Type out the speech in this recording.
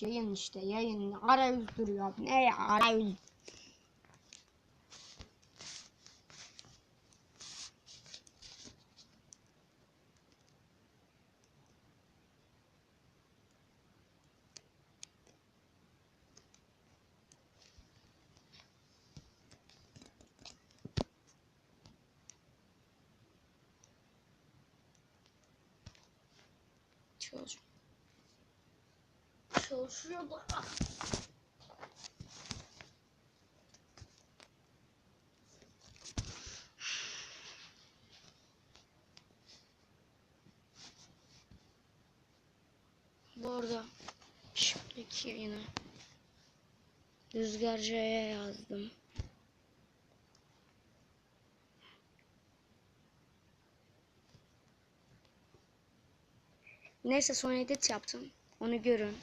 Yayın işte yayın arayüz duruyor. Ne arayüz? Çalışıyor. Çalışıyor da. Bu arada şimdiki yine Rüzgarca'ya yazdım. Neyse son edit yaptım. Onu görün.